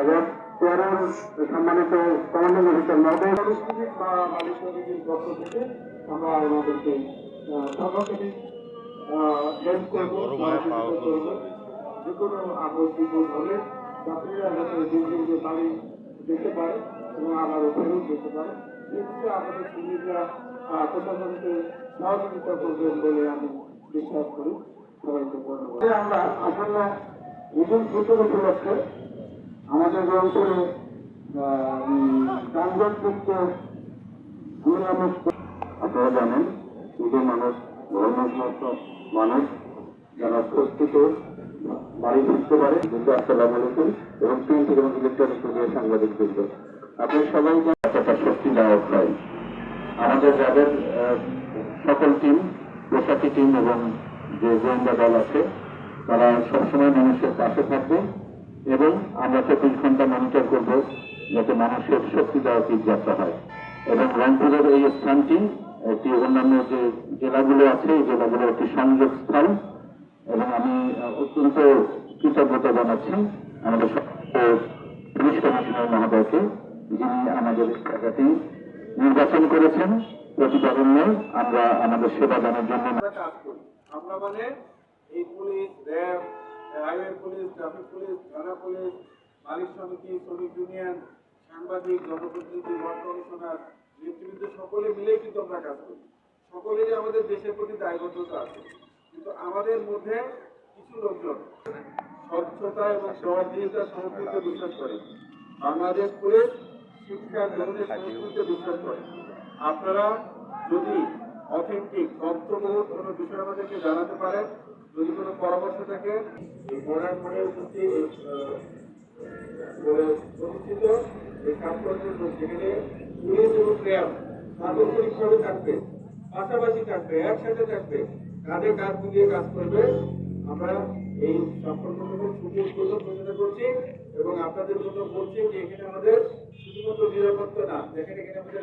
এবং পেয়ারের সম্মানিত কমান্ডিং অফিসার মহোদয় সাংস্কৃতিক বা মালিক সমিতির পক্ষ থেকে আমরা আমাদেরকে সর্বক্ষণিক হেল্প করব করব যে কোনো বিপদ হলে যাত্রীরা যাতে যে বাড়ি যেতে পারে এবং আবারও ফেরত যেতে পারে এক্ষেত্রে আমাদের সুবিধা প্রশাসনকে সহযোগিতা করবেন বলে আমি বিশ্বাস করি সবাইকে ধন্যবাদ আমরা আসন্ন ঈদুল ফিতর উপলক্ষে আমাদের অঞ্চলে যানজটমুক্ত নিরামুক্ত আপনারা জানেন শুধু মানুষ মানুষ যারা প্রস্তুত বাড়ি ফিরতে পারে কিন্তু আসসালামু আলাইকুম এবং প্রিন্ট এবং ইলেকট্রনিক মিডিয়া সাংবাদিক বৃন্দ। আপনি সবাই একটা শক্তিদায়ক হয় আমাদের যাদের সকল টিম প্রশাসী টিম এবং যে গোয়েন্দা দল আছে, তারা সবসময় মানুষের পাশে থাকবে এবং আমরা চব্বিশ ঘণ্টা মনিটর করব যাতে মানুষের শক্তিদায়ক ঈদ যাত্রা হয়। এবং রংপুরের এই স্থানটি একটি অন্যান্য যে জেলাগুলো আছে, এই জেলাগুলোর একটি সংযোগ স্থল এবং আমি অত্যন্ত কৃতজ্ঞতা জানাচ্ছি আমাদের পুলিশ কমিশনার মহোদয়কে, যিনি আমাদের জায়গাটি নির্বাচন করেছেন, প্রতিপাদনে আমরা আমাদের সেবা দানের জন্য কাজ করি। আমরা মানে এই police, RAB highway police, traffic police, থানা পুলিশ মালিক সমিতি, শ্রমিক ইউনিয়ন, সাংবাদিক, জনপ্রতিনিধি, ওয়ার্ড কমিশনার নেতৃবৃন্দ সকলে মিলেই কিন্তু আমরা কাজ করি। সকলেরই আমাদের দেশের প্রতি দায়বদ্ধতা আছে। কিন্তু আমাদের মধ্যে কিছু লোকজন স্বচ্ছতা এবং সহযোগিতার সংস্কৃতিতে বিশ্বাস করে। বাংলাদেশ পুলিশ শিক্ষার গ্রহণের সংস্কৃতিতে বিশ্বাস করে। আপনারা যদি অথেন্টিক তথ্যবহুল কোনো বিষয় আমাদেরকে জানাতে পারেন যদি কোনো পরামর্শ থাকে উপস্থিত আহ, আহ, প্রতিষ্ঠিত এই কাজকর্ম যেখানে পুলিশ এবং সার্বক্ষণিকভাবে থাকবে, পাশাপাশি থাকবে, একসাথে থাকবে, কাঁধে কাঁধ মিলিয়ে কাজ করবে। আমরা এই সম্পর্কটুকু সুযোগ ঘোষণা করছি এবং আপনাদের জন্য বলছি যে এখানে আমাদের শুধুমাত্র নিরাপত্তা না দেখেন এখানে আমাদের